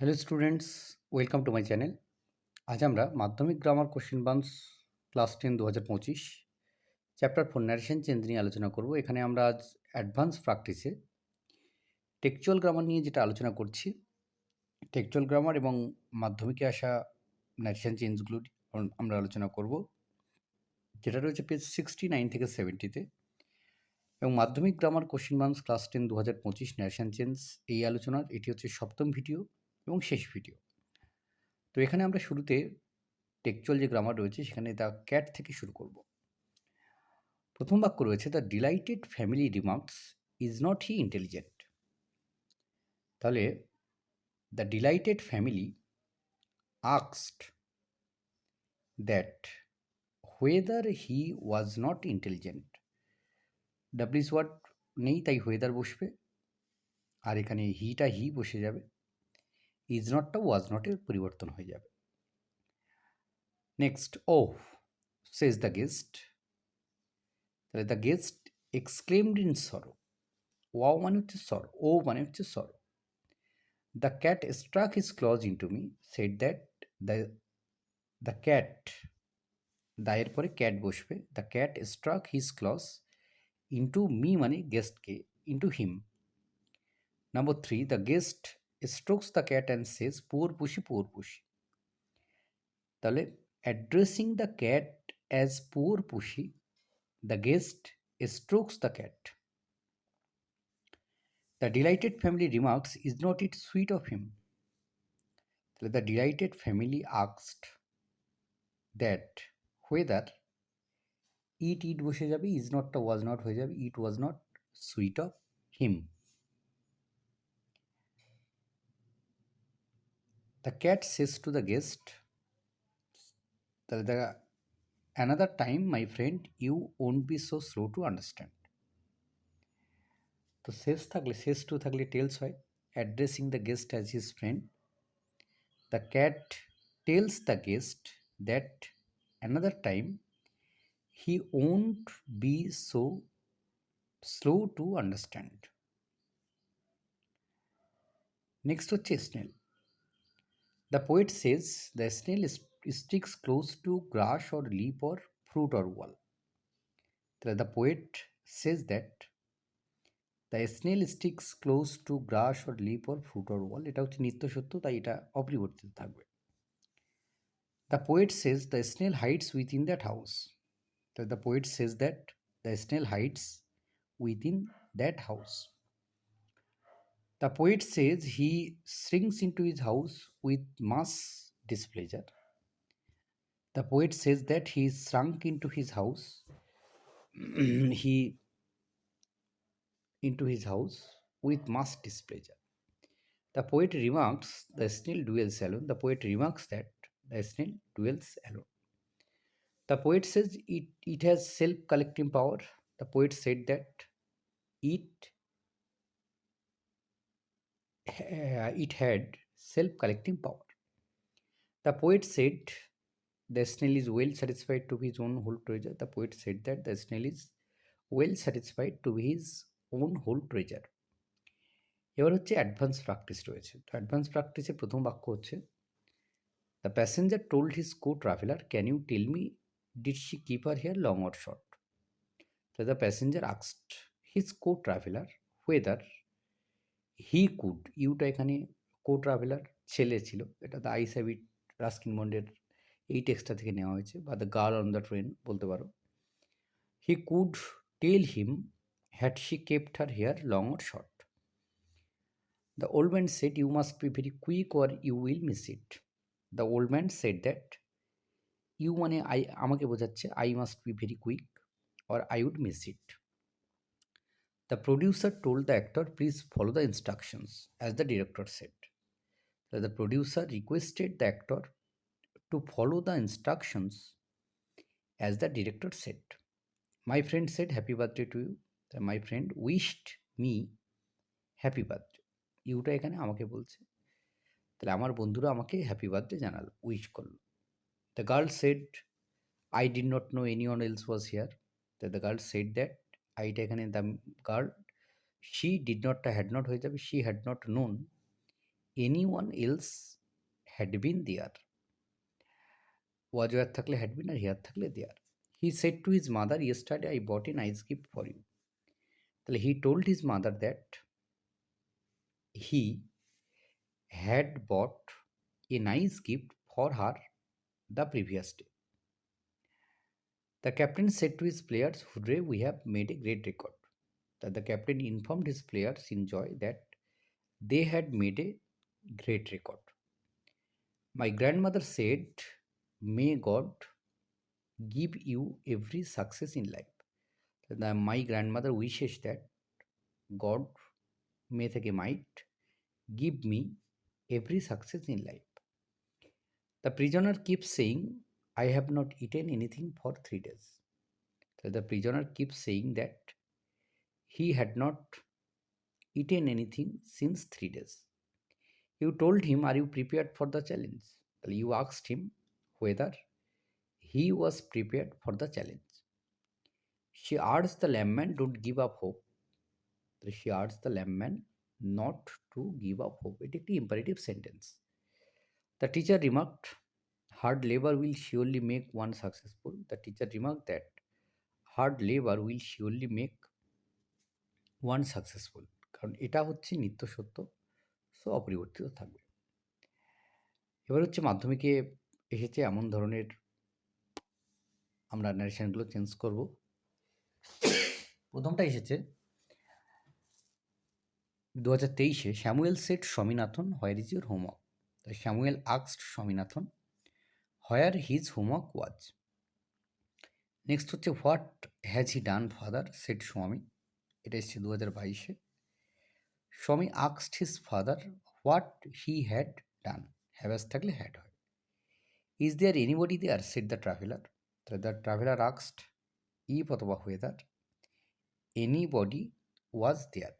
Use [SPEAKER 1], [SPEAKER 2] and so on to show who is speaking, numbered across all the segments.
[SPEAKER 1] Hello students welcome to my channel আজ আমরা Madhyamik grammar question banks class ten দু হাজার পঁচিশ চ্যাপ্টার ফোর ন্যারেশন চেঞ্জ নিয়ে আলোচনা করব। এখানে আমরা আজ অ্যাডভান্স প্র্যাকটিসে টেকচুয়াল গ্রামার নিয়ে যেটা আলোচনা করছি টেকচুয়াল গ্রামার এবং মাধ্যমিকে আসা ন্যারেশন চেঞ্জগুলো আমরা আলোচনা করব। যেটা রয়েছে পেজ সিক্সটি নাইন থেকে সেভেন্টিতে এবং Madhyamik grammar question banks class ten দু হাজার পঁচিশ ন্যারেশন চেঞ্জ এই আলোচনার, এটি হচ্ছে সপ্তম ভিডিও এবং শেষ ভিডিও। তো এখানে আমরা শুরুতে টেকচুয়াল যে গ্রামার রয়েছে, সেখানে দ্য ক্যাট থেকে শুরু করব। প্রথম বাক্য রয়েছে the delighted family remarks is not he intelligent তাহলে the delighted family আক্সড that whether he was not intelligent ডাব্লিউস word নেই, তাই হোয়েদার বসবে। আর এখানে হিটা হি বসে যাবে। ইজ নটটা ওয়াজ নটের পরিবর্তন হয়ে যাবে next oh says the guest তাহলে the guest exclaimed in sorrow wow মানে হচ্ছে সর ও মানে হচ্ছে sorrow the cat struck his claws into me said that the the cat দায়ের পরে ক্যাট বসবে। The cat struck his claws into me মানে গেস্টকে into him number three the guest strokes the cat and says, Poor pushy, poor pushy. তাহলে addressing the cat as poor pussy the guest strokes the cat. The delighted family remarks, Is not it sweet of him? তাহলে the delighted family asked that whether it it বসে যাবে is notটা was not হয়ে যাবে it was not sweet of him. The cat says to the guest, the, another time, my friend, you won't be so slow to understand. তো শেষ থাকলে শেষ two থাকলে tells হয় addressing the guest as his friend the cat tells the guest that another time he won't be so slow to understand next হচ্ছে snail The poet says the snail sticks close to grass or leaf or fruit or wall. The poet says that the snail sticks close to grass or leaf or fruit or wall. এটা হচ্ছে নিত্য সত্য তাই এটা অপরিবর্তিত থাকবে The poet says the snail hides within that house. The poet says that the snail hides within that house. The poet says he shrinks into his house with mass displeasure. The poet says that he shrunk into his house. he into his house with mass displeasure. The poet remarks the snail dwells alone. The poet remarks that the snail dwells alone. The poet says it, it has self collecting power. The poet said that it it had self collecting power. The poet said the snail is well satisfied to his own whole treasure. The poet said that the snail is well satisfied to his own whole treasure. এবার হচ্ছে advance practice রয়েছে তো advance প্র্যাকটিসে প্রথম বাক্য হচ্ছে the passenger told his co traveller can you tell me did she keep her hair long or short তো the passenger আক্সড his co traveller whether he could Yuta এখানে কো ট্রাভেলার ছেলে ছিল। এটা দ্য আইস হ্যাবিট রাস্কিন বন্ডের এই টেক্সটটা থেকে নেওয়া হয়েছে, বা the girl on the train বলতে পারো। He could tell him had she kept her hair long or short the old man said you must be very quick or you will miss it the old man said that you মানে I আমাকে বোঝাচ্ছে I must be very quick or I would miss it The producer told the actor, please follow the instructions, as the director said. So the producer requested the actor to follow the instructions as the director said. My friend said, Happy birthday to you. So my friend wished me happy birthday ইউটা এখানে আমাকে বলছে তাহলে আমার বন্ধুরা আমাকে happy birthday জানালো wish করল the girl said I did not know anyone else was here the girl said that আইটা এখানে দ্য গার্ল শি ডিড নটটা হ্যাড নট হয়ে যাবে she had not known anyone else had been there was were থাকলে had been আর here থাকলে there he said to his mother yesterday I bought a nice gift for you তাহলে he told his mother that he had bought a nice gift for her the previous day The captain said to his players, Hooray, we have made a great record. That the captain informed his players in joy that they had made a great record. My grandmother said, May God give you every success in life. The, my grandmother wishes that God may থেকে might give me every success in life. The prisoner keeps saying, I have not eaten anything for three days. So the prisoner keeps saying that he had not eaten anything since three days. You told him, Are you prepared for the challenge? You asked him whether he was prepared for the challenge. She urged the lambman, Don't give up hope. She urged the lambman not to give up hope. It is an imperative sentence. The teacher remarked Hard labor will surely make one successful. The teacher remarked that hard labor will surely make one successful. কারণ এটা হচ্ছে নিত্য সত্য so অপরিবর্তিত থাকবে এবার হচ্ছে মাধ্যমিকে এসেছে এমন ধরনের আমরা ন্যারেশনগুলো চেঞ্জ করব প্রথমটা এসেছে দু হাজার তেইশে Samuel said Swaminathan, where is your homework Samuel আক্সড Swaminathan where his homework was. Next হচ্ছে, what has he done father? Said Swami. এটা এসছে দু হাজার বাইশে। Swami আক্সড his father, what he had done. Have has থাকলে হ্যাড হয়। Is there anybody there? Said the traveller. তাহলে the traveller আক্সড, ইফ অথবা whether anybody was there.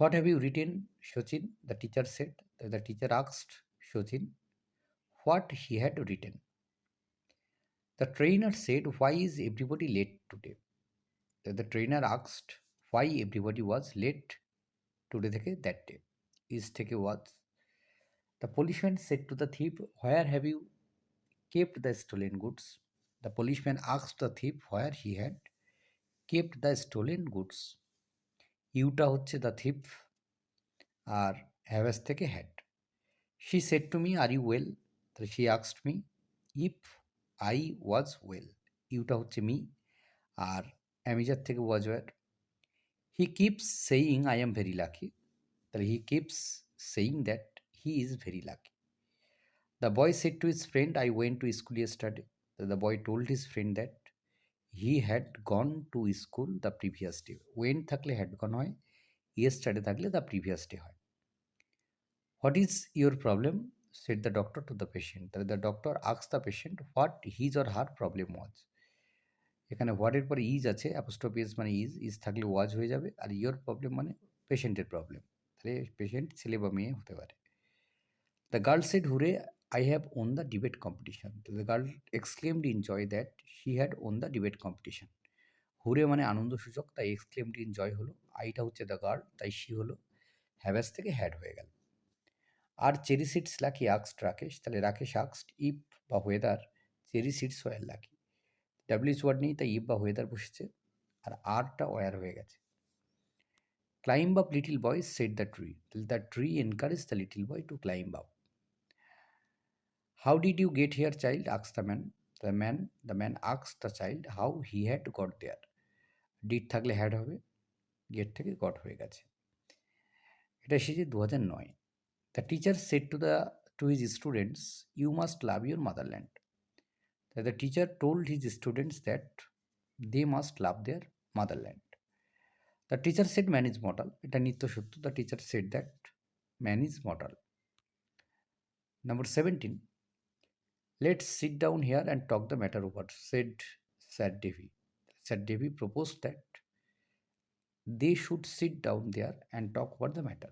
[SPEAKER 1] What have you written? Sachin, the teacher said. The teacher আক্সড, Sachin. What he had written. The trainer said, Why is everybody late today? The trainer asked why everybody was late today that day. Is থেকে was. The policeman said to the thief, Where have you kept the stolen goods? The policeman asked the thief where he had kept the stolen goods. ইউটা হচ্ছে the thief আর haves থেকে had she said to me are you well তাহলে she আক্সড me if I was well Yuta হচ্ছে me আর am is are থেকে was were he keeps saying I am very lucky তাহলে he keeps saying that he is very lucky the boy said to his friend I went to school yesterday the boy told his friend that he had gone to school the previous day when থাকলে had gone হয় yesterday থাকলে the previous day হয়। What is your problem said the doctor to the patient তাহলে the doctor আক্স the patient what his or her problem was এখানে হোয়াটের পরে is আছে apostrophe s মানে ইজ ইজ থাকলে ওয়াজ হয়ে যাবে আর ইয়োর প্রবলেম মানে পেশেন্টের প্রবলেম তাহলে পেশেন্ট ছেলে বা মেয়ে হতে পারে। The girl said hurray I have won the debate competition the girl exclaimed in joy that she had won the debate competition hurray মানে আনন্দ সূচক, তাই এক্সক্লেমড ইন জয় হলো। আইটা হচ্ছে দ্য গার্ল তাই শি হলো। হ্যাভ্যাস থেকে হ্যাড হয়ে গেল। আর চেরি সিডস লাকি আক্সড রাকেশ, তাহলে রাকেশ আক্সড, ইফ বা whether, cherry seeds were lucky. ডাব্লিউস word নেই তাই ইফ বা ওয়েদার বসেছে, আর আরটা ওয়ার হয়ে গেছে। Climb up little boy said the tree the tree encourage the little boy to climb up how did you get here child asks the man the man the man asks the child how he had got there did থাকলে had হবে get থেকে got হয়ে গেছে। এটা এসেছে দু হাজার নয়। The teacher said to the to his students, "You must love your motherland." The teacher told his students that they must love their motherland. The teacher said, "Man is mortal." এটা নিত্য সত্য The teacher said that man is mortal. Number 17. Let's sit down here and talk the matter over, said Sir Davy. Sir Davy proposed that they should sit down there and talk over the matter.